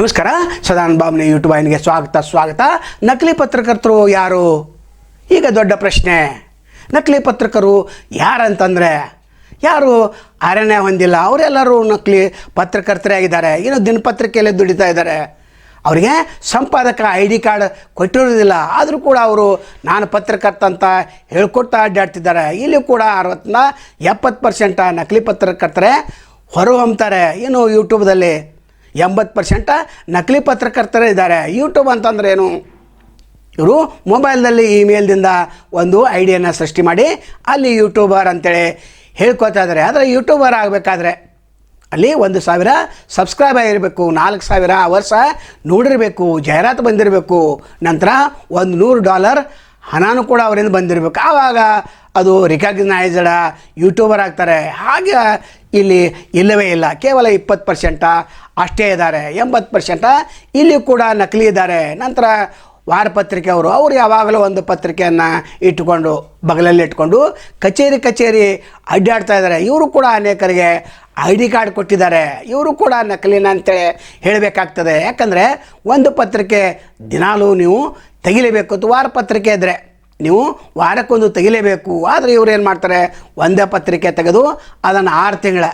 ನಮಸ್ಕಾರ. ಸದಾನ್ ಬಾಬ್ನ ಯೂಟ್ಯೂಬ್ ವಾಹಿನಿಗೆ ಸ್ವಾಗತ ಸ್ವಾಗತ. ನಕಲಿ ಪತ್ರಕರ್ತರು ಯಾರು? ಈಗ ದೊಡ್ಡ ಪ್ರಶ್ನೆ. ನಕಲಿ ಪತ್ರಕರು ಯಾರಂತಂದರೆ? ಯಾರು ಅರಣ್ಯ ಹೊಂದಿಲ್ಲ. ಅವರೆಲ್ಲರೂ ನಕಲಿ ಪತ್ರಕರ್ತರೇ ಆಗಿದ್ದಾರೆ. ಏನು ದಿನಪತ್ರಿಕೆಯಲ್ಲಿ ದುಡಿತಾ ಇದ್ದಾರೆ. ಅವರಿಗೆ ಸಂಪಾದಕ ಐ ಡಿ ಕಾರ್ಡ್ ಕೊಟ್ಟಿರೋದಿಲ್ಲ ಆದರೂ ಕೂಡ ಅವರು ನಾನು ಪತ್ರಕರ್ತ ಅಂತ ಹೇಳ್ಕೊಡ್ತಾ ಅಡ್ಡಾಡ್ತಿದ್ದಾರೆ. ಇಲ್ಲಿ ಕೂಡ ಅರವತ್ತನ್ನ ಎಪ್ಪತ್ತು ಪರ್ಸೆಂಟ ನಕಲಿ ಪತ್ರಕರ್ತರೇ ಹೊರಹೊಮ್ತಾರೆ. ಏನು ಯೂಟ್ಯೂಬ್ದಲ್ಲಿ ಎಂಬತ್ತು ಪರ್ಸೆಂಟ ನಕಲಿ ಪತ್ರಕರ್ತರೇ ಇದ್ದಾರೆ. ಯೂಟ್ಯೂಬ್ ಅಂತಂದ್ರೆ ಏನು? ಇವರು ಮೊಬೈಲ್ನಲ್ಲಿ ಇಮೇಲ್ದಿಂದ ಒಂದು ಐಡಿಯನ್ನು ಸೃಷ್ಟಿ ಮಾಡಿ ಅಲ್ಲಿ ಯೂಟ್ಯೂಬರ್ ಅಂತೇಳಿ ಹೇಳ್ಕೊತಾ ಇದ್ದಾರೆ. ಆದರೆ ಯೂಟ್ಯೂಬರ್ ಆಗಬೇಕಾದ್ರೆ ಅಲ್ಲಿ ಒಂದು ಸಾವಿರ ಸಬ್ಸ್ಕ್ರೈಬ್ ಆಗಿರಬೇಕು, ನಾಲ್ಕು ಸಾವಿರ ವರ್ಷ ನೋಡಿರಬೇಕು, ಜಾಹೀರಾತು ಬಂದಿರಬೇಕು. ನಂತರ ಒಂದು ನೂರು ಡಾಲರ್ ಹಣನೂ ಕೂಡ ಅವರಿಂದ ಬಂದಿರಬೇಕು. ಆವಾಗ ಅದು ರಿಕಗ್ನೈಸ್ಡ್ ಯೂಟ್ಯೂಬರ್ ಆಗ್ತಾರೆ. ಹಾಗೆ ಇಲ್ಲಿ ಇಲ್ಲವೇ ಇಲ್ಲ. ಕೇವಲ ಇಪ್ಪತ್ತು ಪರ್ಸೆಂಟ ಅಷ್ಟೇ ಇದ್ದಾರೆ. ಎಂಬತ್ತು ಪರ್ಸೆಂಟ ಇಲ್ಲಿ ಕೂಡ ನಕಲಿ ಇದ್ದಾರೆ. ನಂತರ ವಾರಪತ್ರಿಕೆ ಅವರು ಅವರು ಯಾವಾಗಲೂ ಒಂದು ಪತ್ರಿಕೆಯನ್ನು ಇಟ್ಟುಕೊಂಡು, ಬಗಲಲ್ಲಿ ಇಟ್ಕೊಂಡು ಕಚೇರಿ ಕಚೇರಿ ಅಡ್ಡಾಡ್ತಾ ಇದ್ದಾರೆ. ಇವರು ಕೂಡ ಅನೇಕರಿಗೆ ಐ ಡಿ ಕಾರ್ಡ್ ಕೊಟ್ಟಿದ್ದಾರೆ. ಇವರು ಕೂಡ ನಕಲಿನ ಅಂತೇಳಿ ಹೇಳಬೇಕಾಗ್ತದೆ. ಯಾಕಂದರೆ ಒಂದು ಪತ್ರಿಕೆ ದಿನಾಲೂ ನೀವು ತೆಗಿಲೇಬೇಕು ಅದು ವಾರ ಪತ್ರಿಕೆ ಇದ್ದರೆ ನೀವು ವಾರಕ್ಕೊಂದು ತೆಗಿಲೇಬೇಕು. ಆದರೆ ಇವ್ರು ಏನು ಮಾಡ್ತಾರೆ? ಒಂದೇ ಪತ್ರಿಕೆ ತೆಗೆದು ಅದನ್ನು ಆರು ತಿಂಗಳ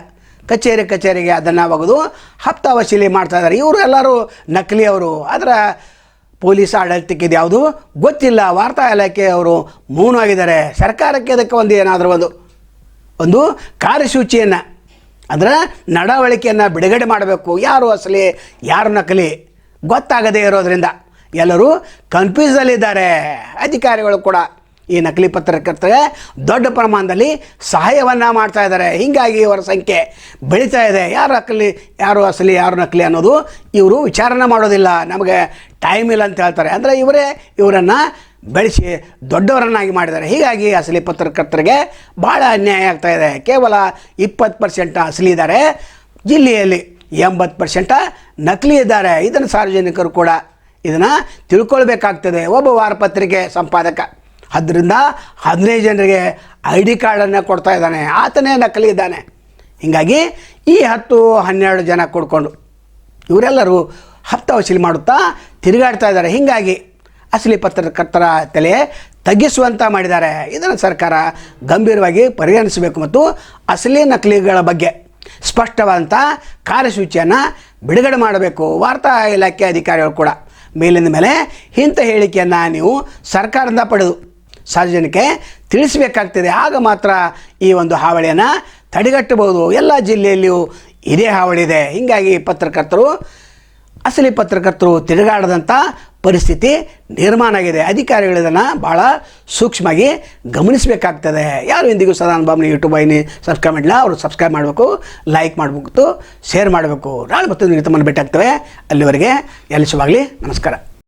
ಕಚೇರಿ ಕಚೇರಿಗೆ ಅದನ್ನು ಒಗೆದು ಹಪ್ತಾ ಮಾಡ್ತಾ ಇದ್ದಾರೆ ಇವರು ಎಲ್ಲರೂ ನಕಲಿಯವರು ಆದರೆ ಪೊಲೀಸ್ ಆಡಳಿತಕ್ಕೆ ಇದು ಯಾವುದು ಗೊತ್ತಿಲ್ಲ. ವಾರ್ತಾ ಇಲಾಖೆ ಅವರು ಮೌನವಾಗಿದ್ದಾರೆ. ಸರ್ಕಾರಕ್ಕೆ ಅದಕ್ಕೆ ಒಂದು ಏನಾದರೂ ಒಂದು ಒಂದು ಕಾರ್ಯಸೂಚಿಯನ್ನು, ಅಂದರೆ ನಡವಳಿಕೆಯನ್ನು ಬಿಡುಗಡೆ ಮಾಡಬೇಕು. ಯಾರು ಅಸಲಿ, ಯಾರು ನಕಲಿ ಗೊತ್ತಾಗದೇ ಇರೋದ್ರಿಂದ. ಎಲ್ಲರೂ ಕನ್ಫ್ಯೂಸಲ್ಲಿದ್ದಾರೆ ಅಧಿಕಾರಿಗಳು ಕೂಡ ಈ ನಕಲಿ ಪತ್ರಕರ್ತರಿಗೆ ದೊಡ್ಡ ಪ್ರಮಾಣದಲ್ಲಿ ಸಹಾಯವನ್ನು ಮಾಡ್ತಾ ಇದ್ದಾರೆ. ಹೀಗಾಗಿ ಇವರ ಸಂಖ್ಯೆ ಬೆಳೀತಾ ಇದೆ. ಯಾರು ನಕಲಿ, ಯಾರು ಅಸಲಿ, ಯಾರು ನಕಲಿ ಅನ್ನೋದು ಇವರು ವಿಚಾರಣೆ ಮಾಡೋದಿಲ್ಲ. ನಮಗೆ ಟೈಮ್ ಇಲ್ಲ ಅಂತ ಹೇಳ್ತಾರೆ. ಅಂದರೆ ಇವರೇ ಇವರನ್ನು ಬೆಳೆಸಿ ದೊಡ್ಡವರನ್ನಾಗಿ ಮಾಡಿದ್ದಾರೆ. ಹೀಗಾಗಿ ಅಸಲಿ ಪತ್ರಕರ್ತರಿಗೆ ಭಾಳ ಅನ್ಯಾಯ ಆಗ್ತಾ ಇದೆ. ಕೇವಲ ಇಪ್ಪತ್ತು ಪರ್ಸೆಂಟ್ ಅಸಲಿ ಇದ್ದಾರೆ. ಜಿಲ್ಲೆಯಲ್ಲಿ ಎಂಬತ್ತು ಪರ್ಸೆಂಟ ನಕಲಿ ಇದ್ದಾರೆ. ಇದನ್ನು ಸಾರ್ವಜನಿಕರು ಕೂಡ ಇದನ್ನು ತಿಳ್ಕೊಳ್ಬೇಕಾಗ್ತದೆ. ಒಬ್ಬ ವಾರಪತ್ರಿಕೆ ಸಂಪಾದಕ. ಅದರಿಂದ ಹದಿನೈದು ಜನರಿಗೆ ಐ ಡಿ ಕಾರ್ಡನ್ನು ಕೊಡ್ತಾ ಇದ್ದಾನೆ. ಆತನೇ ನಕಲಿ ಇದ್ದಾನೆ ಹೀಗಾಗಿ ಈ ಹತ್ತು ಹನ್ನೆರಡು ಜನ ಕೊಡ್ಕೊಂಡು ಇವರೆಲ್ಲರೂ ಹಪ್ತ ವಸೂಲಿ ಮಾಡುತ್ತಾ ತಿರುಗಾಡ್ತಾ ಇದ್ದಾರೆ. ಹೀಗಾಗಿ ಅಸಲಿ ಪತ್ರಕರ್ತರ ತಲೆ ತಗ್ಗಿಸುವಂತ ಮಾಡಿದ್ದಾರೆ. ಇದನ್ನು ಸರ್ಕಾರ ಗಂಭೀರವಾಗಿ ಪರಿಗಣಿಸಬೇಕು ಮತ್ತು ಅಸಲಿ ನಕಲಿಗಳ ಬಗ್ಗೆ ಸ್ಪಷ್ಟವಾದಂಥ ಕಾರ್ಯಸೂಚಿಯನ್ನು ಬಿಡುಗಡೆ ಮಾಡಬೇಕು. ವಾರ್ತಾ ಇಲಾಖೆ ಅಧಿಕಾರಿಗಳು ಕೂಡ. ಮೇಲಿಂದ ಮೇಲೆ ಇಂಥ ಹೇಳಿಕೆಯನ್ನು ನೀವು ಸರ್ಕಾರದಿಂದ ಪಡೆದು ಸಾರ್ವಜನಿಕ ತಿಳಿಸಬೇಕಾಗ್ತದೆ. ಆಗ ಮಾತ್ರ ಈ ಒಂದು ಹಾವಳಿಯನ್ನು ತಡೆಗಟ್ಟಬಹುದು. ಎಲ್ಲ ಜಿಲ್ಲೆಯಲ್ಲಿಯೂ ಇದೇ ಹಾವಳಿ ಇದೆ. ಹೀಗಾಗಿ ಪತ್ರಕರ್ತರು, ಅಸಲಿ ಪತ್ರಕರ್ತರು ತಿರುಗಾಡದಂಥ ಪರಿಸ್ಥಿತಿ ನಿರ್ಮಾಣ ಆಗಿದೆ. ಅಧಿಕಾರಿಗಳು ಇದನ್ನು ಭಾಳ ಸೂಕ್ಷ್ಮವಾಗಿ ಗಮನಿಸಬೇಕಾಗ್ತದೆ. ಯಾರು ಇಂದಿಗೂ ಸದಾನಂದ ಬಾಬ್ನ ಯೂಟ್ಯೂಬ್ ಐನಿ ಸಬ್ಸ್ಕ್ರೈಬ್ ಮಾಡಿಲ್ಲ ಅವರು ಸಬ್ಸ್ಕ್ರೈಬ್ ಮಾಡಬೇಕು ಲೈಕ್ ಮಾಡಬೇಕು ಶೇರ್ ಮಾಡಬೇಕು. ನಾಳೆ ಮತ್ತೊಂದು ತಮ್ಮನ್ನು ಭೇಟಿ ಆಗ್ತವೆ ಅಲ್ಲಿವರೆಗೆ ಎಲ್ಲಿ ಶುಭಾಗಲಿ ನಮಸ್ಕಾರ.